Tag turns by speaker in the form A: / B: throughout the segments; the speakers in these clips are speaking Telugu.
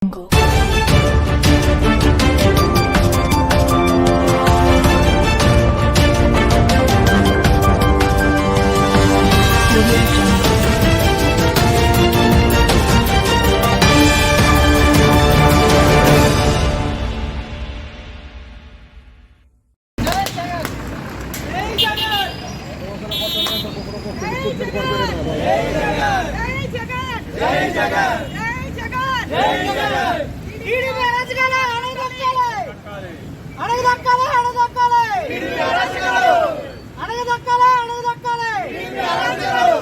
A: 苹果 అరాచకాలు. అణగదొక్కాలి అణగదొక్కాలి. టీడీపీ అరాచకాలు.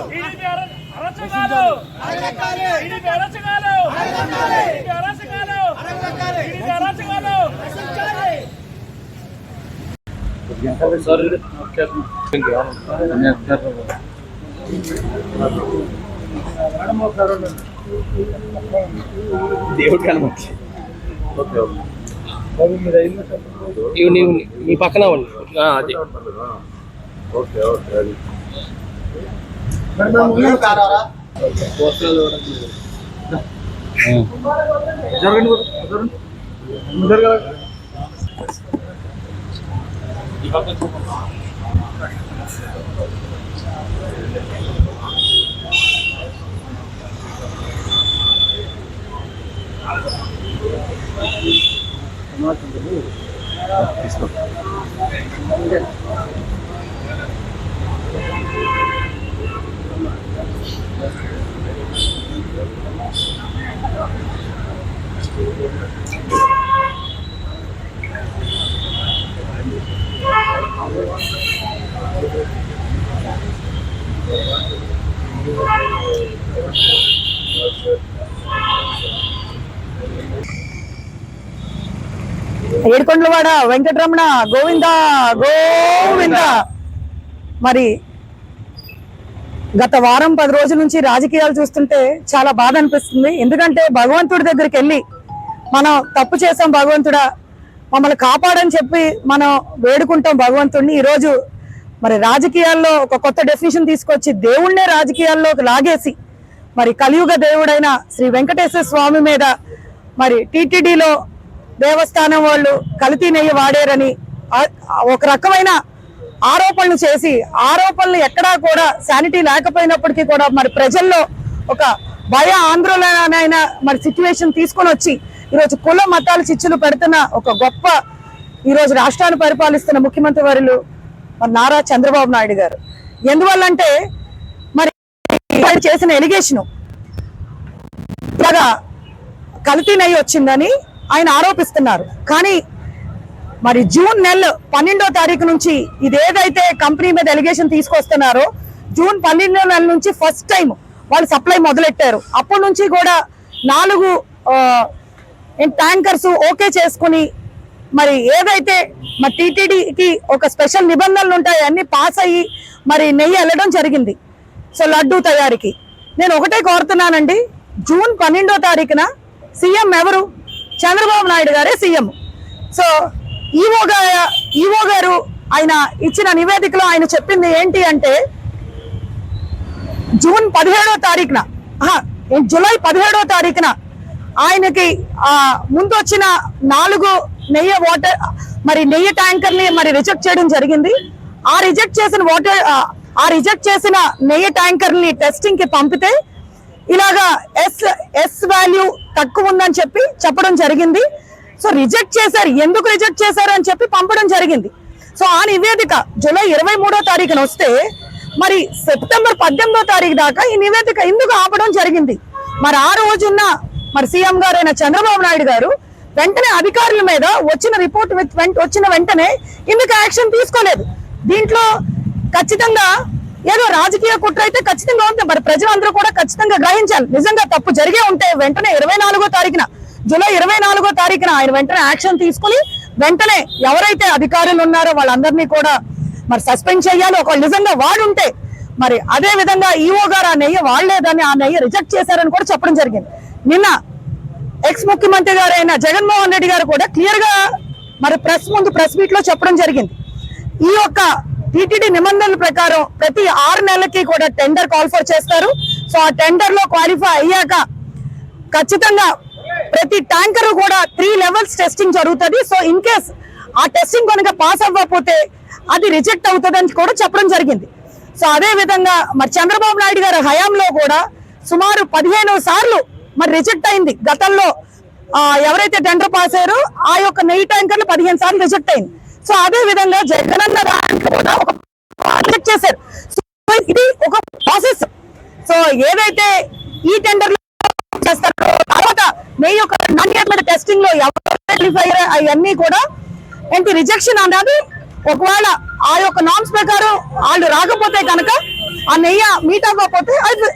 B: అర- అరచకాలు.
A: అణగదొక్కాలి.
B: టీడీపీ అరచకాలు.
A: అణగదొక్కాలి.
B: టీడీపీ అరచకాలు.
A: అణగదొక్కాలి.
B: టీడీపీ అరచకాలు.
A: రక్షించాలి
C: దేవుడు కనబట్టి
B: ఇవి నీవు నీ పక్కన ఉండి అది
C: ఓకే ఓకే అది দেন
D: ఏడుకొండలవాడ వెంకటరమణ గోవింద గోవింద. మరి గత వారం పది రోజుల నుంచి రాజకీయాలు చూస్తుంటే చాలా బాధ అనిపిస్తుంది. ఎందుకంటే భగవంతుడి దగ్గరికి వెళ్ళి మనం తప్పు చేసాం భగవంతుడా మమ్మల్ని కాపాడని చెప్పి మనం వేడుకుంటాం భగవంతుడిని. ఈరోజు మరి రాజకీయాల్లో ఒక కొత్త డెఫినేషన్ తీసుకొచ్చి దేవుణ్ణే రాజకీయాల్లోకి లాగేసి మరి కలియుగ దేవుడైన శ్రీ వెంకటేశ్వర స్వామి మీద మరి టీటీడీలో దేవస్థానం వాళ్ళు కల్తీ నెయ్యి వాడారని ఒక రకమైన ఆరోపణలు చేసి ఆరోపణలు ఎక్కడా కూడా శానిటీ లేకపోయినప్పటికీ కూడా మరి ప్రజల్లో ఒక భయ ఆందోళన మరి సిచ్యువేషన్ తీసుకొని వచ్చి ఈరోజు కుల మతాల చిచ్చులు పెడుతున్న ఒక గొప్ప ఈరోజు రాష్ట్రాన్ని పరిపాలిస్తున్న ముఖ్యమంత్రి వర్యులు మరి నారా చంద్రబాబు నాయుడు గారు. ఎందువల్లంటే మరి చేసిన ఎలిగేషను ఇలాగా కల్తీ నెయ్యి వచ్చిందని ఆయన ఆరోపిస్తున్నారు. కానీ మరి జూన్ నెల పన్నెండో తారీఖు నుంచి ఇదేదైతే కంపెనీ మీద ఎలిగేషన్ తీసుకొస్తున్నారో జూన్ పన్నెండో నెల నుంచి ఫస్ట్ టైం వాళ్ళు సప్లై మొదలెట్టారు. అప్పటి నుంచి కూడా నాలుగు ట్యాంకర్స్ ఓకే చేసుకుని మరి ఏదైతే మరి టీటీడీకి ఒక స్పెషల్ నిబంధనలు ఉంటాయి అన్ని పాస్ అయ్యి మరి నెయ్యి వెళ్ళడం జరిగింది. సో లడ్డూ తయారీకి. నేను ఒకటే కోరుతున్నానండి జూన్ పన్నెండో తారీఖున సీఎం ఎవరు? చంద్రబాబు నాయుడు గారే సీఎం. సో ఈవో గారు ఈవో గారు ఆయన ఇచ్చిన నివేదికలో ఆయన చెప్పింది ఏంటి అంటే జూన్ పదిహేడో తారీఖున ఆహా, జూలై పదిహేడో తారీఖున ఆయనకి ఆ ముందు వచ్చిన నాలుగు నెయ్యి వాటర్ మరి నెయ్యి ట్యాంకర్ని మరి రిజెక్ట్ చేయడం జరిగింది. ఆ రిజెక్ట్ చేసిన వాటర్ ఆ రిజెక్ట్ చేసిన నెయ్యి ట్యాంకర్ని టెస్టింగ్కి పంపితే ఇలాగా ఎస్ ఎస్ వాల్యూ తక్కువ ఉందని చెప్పి చెప్పడం జరిగింది. సో రిజెక్ట్ చేశారు. ఎందుకు రిజెక్ట్ చేశారు అని చెప్పి పంపడం జరిగింది. సో ఆ నివేదిక జూలై ఇరవై మూడో తారీఖున వస్తే మరి సెప్టెంబర్ పద్దెనిమిదో తారీఖు దాకా ఈ నివేదిక ఎందుకు ఆపడం జరిగింది? మరి ఆ రోజున్న మరి సీఎం గారైన చంద్రబాబు నాయుడు గారు వెంటనే అధికారుల మీద వచ్చిన రిపోర్ట్ వచ్చిన వెంటనే ఎందుకు యాక్షన్ తీసుకోలేదు. దీంట్లో ఖచ్చితంగా ఏదో రాజకీయ కుట్ర అయితే ఖచ్చితంగా ఉంది. మరి ప్రజలందరూ కూడా ఖచ్చితంగా గ్రహించాలి. నిజంగా తప్పు జరిగే ఉంటే వెంటనే ఇరవై నాలుగో తారీఖున జూలై ఇరవై నాలుగో తారీఖున ఆయన వెంటనే యాక్షన్ తీసుకుని వెంటనే ఎవరైతే అధికారులు ఉన్నారో వాళ్ళందరినీ కూడా మరి సస్పెండ్ చేయాలి. ఒకవేళ నిజంగా వాడుంటే మరి అదే విధంగా ఈఓ గారు ఆ నెయ్యి వాడలేదని ఆ నెయ్యి రిజెక్ట్ చేశారని కూడా చెప్పడం జరిగింది. నిన్న ఎక్స్ ముఖ్యమంత్రి గారు అయిన జగన్మోహన్ రెడ్డి గారు కూడా క్లియర్గా మరి ప్రెస్ ముందు ప్రెస్ మీట్లో చెప్పడం జరిగింది. ఈ యొక్క టీటీడీ నిబంధనల ప్రకారం ప్రతి ఆరు నెలలకి కూడా టెండర్ కాల్ ఫర్ చేస్తారు. సో ఆ టెండర్లో క్వాలిఫై అయ్యాక ఖచ్చితంగా ప్రతి ట్యాంకర్ కూడా త్రీ లెవెల్స్ టెస్టింగ్ జరుగుతుంది. సో ఇన్ కేస్ ఆ టెస్టింగ్ కనుక పాస్ అవ్వకపోతే అది రిజెక్ట్ అవుతుంది అని కూడా చెప్పడం జరిగింది. సో అదే విధంగా మరి చంద్రబాబు నాయుడు గారి హయాంలో కూడా సుమారు పదిహేను సార్లు మరి రిజెక్ట్ అయింది. గతంలో ఎవరైతే టెండర్ పాస్ అయ్యారో ఆ యొక్క నెయ్యి ట్యాంకర్లు పదిహేను సార్లు రిజెక్ట్ అయింది. సో అదే విధంగా జగనన్న దాంట్లో కూడా ఒక ప్రాజెక్ట్ చేశారు. సో ఇది ఒక ప్రాసెస్ సో ఏదైతే ఈ టెండర్ చేస్తారో తర్వాత నెయ్యి యొక్క నాణ్యత టెస్టింగ్లో ఎవరిఫైర్ అవన్నీ కూడా ఏంటి రిజెక్షన్ అన్నది ఒకవేళ ఆ యొక్క నామ్స్ ప్రకారం వాళ్ళు రాకపోతే కనుక ఆ నెయ్యి మీట్ అవ్వకపోతే అది